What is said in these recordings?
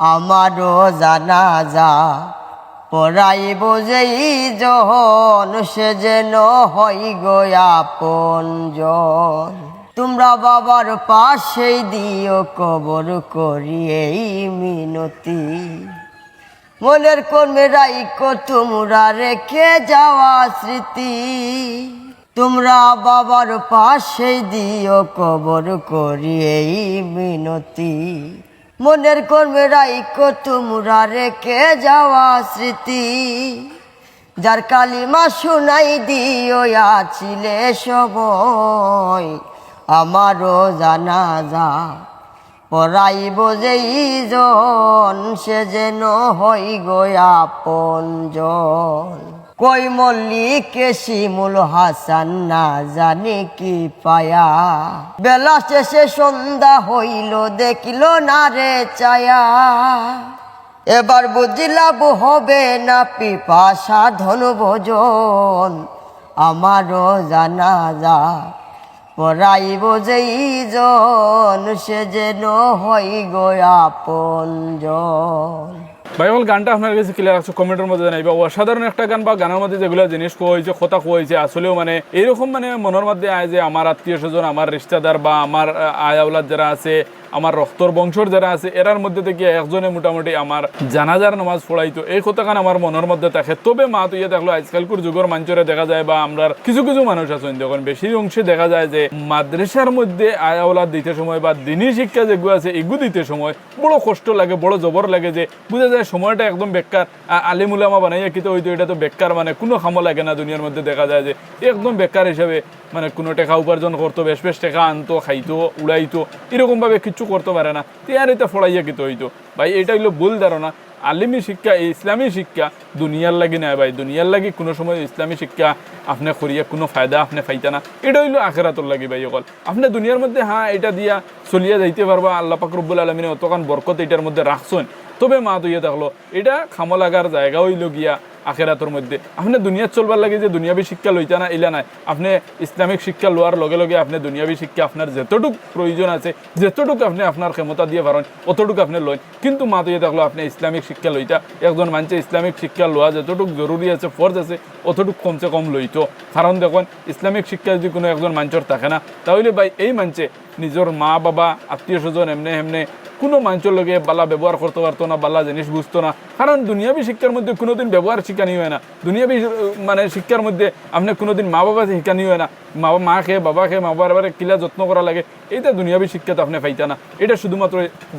আমারও জানা যা পড়াইব যেই যখন সে যেন হই গয়াপন জন। তোমরা বাবার পাশেই দিও কবর করি এই মিনতি। মনের কর্মে রাইকো তোমরা রেখে যাওয়া স্মৃতি। তোমরা বাবার পাশে দিও কবর করি এই মিনতি। মনের কর্মে রাইকো তোমরা রেখে যাওয়া স্মৃতি যার কালিমা শুনাই দিও, আছিলে সময়, আমারও জানা যা পরাইব যেই জন, সে যেন হই গয়াপন জন কই মল্লিকে শিমুল হাসান না জানি কি পায়া? বেলা শেষে সন্ধ্যা হইল, দেখিল না রে চায়া এবার বুঝিলাম হবে না পিপা সাধন ভোজন আমারও জানা যা পরাইব যেই জন, সে যেন হই গয়াপন জন ভাই বল গানটা আপনার কাছে ক্লিয়ার আছে কমেন্টের মধ্যে জানাইবা অসাধারণ একটা গান বা গানের মধ্যে যেগুলো জিনিস কইছে কথা কইছে আসলেও মানে এরকম মানে মনের মধ্যে আয় যে আমার আত্মীয় স্বজন আমার রিশতেদার বা আমার আয় যারা আছে আমার রক্তর বংশর যারা আছে, এরার মধ্যে থেকে একজনে মোটামুটি আমার জানাজার নামাজ পড়াইতো এই কথাখান আমার মনের মধ্যে থাকে। তবে মা, তুই দেখল আজকালকুর যুগের মঞ্চরে দেখা যায় বা আমরা কিছু কিছু মানুষ আছেন যখন বেশি অংশে দেখা যায় যে মাদ্রাসার মধ্যে আয় আওলাদ দিতে সময় বা দিনী শিক্ষা যেগুলো আছে এগু দিতে সময়, বড় কষ্ট লাগে, বড় জবর লাগে যে বুঝা যায় সময়টা একদম বেকার আলিমুলামা বানাইয়া কিন্তু হয়তো এটা তো বেকার মানে কোনো খামো লাগে না দুনিয়ার মধ্যে দেখা যায় যে একদম বেকার হিসাবে মানে কোনো টাকা উপার্জন করতো বেশ বেশ টাকা আনতো, খাইতো উড়াইতো এরকমভাবে কিচ্ছু করতে পারে না। তিয়ার এটা ফড়াইয়া কিন্তু হইতো ভাই, এটা হইল ভুল ধারণা। আলিমি শিক্ষা ইসলামী শিক্ষা দুনিয়ার লাগি নাই ভাই। দুনিয়ার লাগি কোনো সময় ইসলামী শিক্ষা আপনি করিয়া কোনো ফায়দা আপনি ফাইতা না। এটা হইল আখেরাতর লাগি ভাই অকল। আপনি দুনিয়ার মধ্যে হ্যাঁ এটা দিয়া চলিয়া যাইতে পারবা, আল্লাহ পাক রব্বুল আলমিনে অতকান বরকত এটার মধ্যে রাখছেন। তবে মা তুইয়া থাকল। এটা খামো লাগার জায়গা হইল গিয়া আখেরাতর মধ্যে। আপনি দুনিয়াত চলবার লাগে যে দুনিয়াবী শিক্ষা লইতা না ইলা নাই, আপনি ইসলামিক শিক্ষা লোয়ার লগে লগে আপনি দুনিয়াবী শিক্ষা আপনার যেতটুক প্রয়োজন আছে, যেতটুক আপনি আপনার ক্ষমতা দিয়ে পারেন অতটুকু আপনি লয়। কিন্তু মা তুইয়া থাকল আপনি ইসলামিক শিক্ষা লইতা, একজন মানুষে ইসলামিক শিক্ষা লোয়া যতটুক জরুরি আছে ফরজ আছে, অতটুক কমসে কম লইতো কারণ দেখুন ইসলামিক শিক্ষা যদি কোনো একজন মানুষের থাকে না, তাহলে ভাই, এই মানুষে নিজের মা, বাবা, আত্মীয় স্বজন এমনে এমনি কোনো মানুষের লগে বালা ব্যবহার করতে পারতো না, বালা জিনিস বুঝতো না। কারণ দুনিয়াবি শিক্ষার মধ্যে কোনোদিন ব্যবহার শিখানি হয় না। দুনিয়াবি মানে শিক্ষার মধ্যে আপনি কোনোদিন মা, বাবা শিখানি হয় না। মা বাবা খেয়ে মা, বাবার কিলা যত্ন করা লাগে, এইটা দুনিয়াবী শিক্ষাতে আপনি পাইতা না। এটা শুধুমাত্র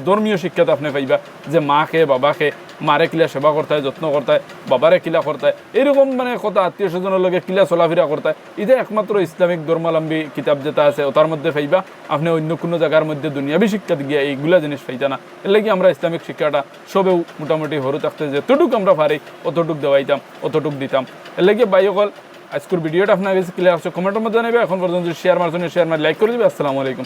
ধর্মীয় শিক্ষাতে আপনি পাইবা যে মা খেয়ে বাবা খেয়ে মারে কিলা সেবা করতে, যত্ন করতে বাবারে কিলা করতে এরকম মানে কথা আত্মীয় স্বজনের লগে কিলা চলাফেরা করতে। হয় এটা একমাত্র ইসলামিক ধর্মাবলম্বী কিতাব যেটা আছে, ওটার মধ্যে পাইবা আপনি অন্য কোনো জায়গার মধ্যে দুনিয়াবি শিক্ষা গিয়া এইগুলা জিনিস পাইতা না। এর লাগি আমরা ইসলামিক শিক্ষাটা সবেও মোটামুটি হরু থাকতে যেতটুক আমরা পারি, অতটুক দেওয়াইতাম, অতটুক দিতাম। এর লাগি বাইকল আজকের ভিডিওটা আপনার কাছে ক্লিয়ার আছে কমেন্টের মধ্যে জানাবে এখন পর্যন্ত শেয়ার মারছেন শেয়ার মার লাইক করে দিবে। আসসালামু আলাইকুম।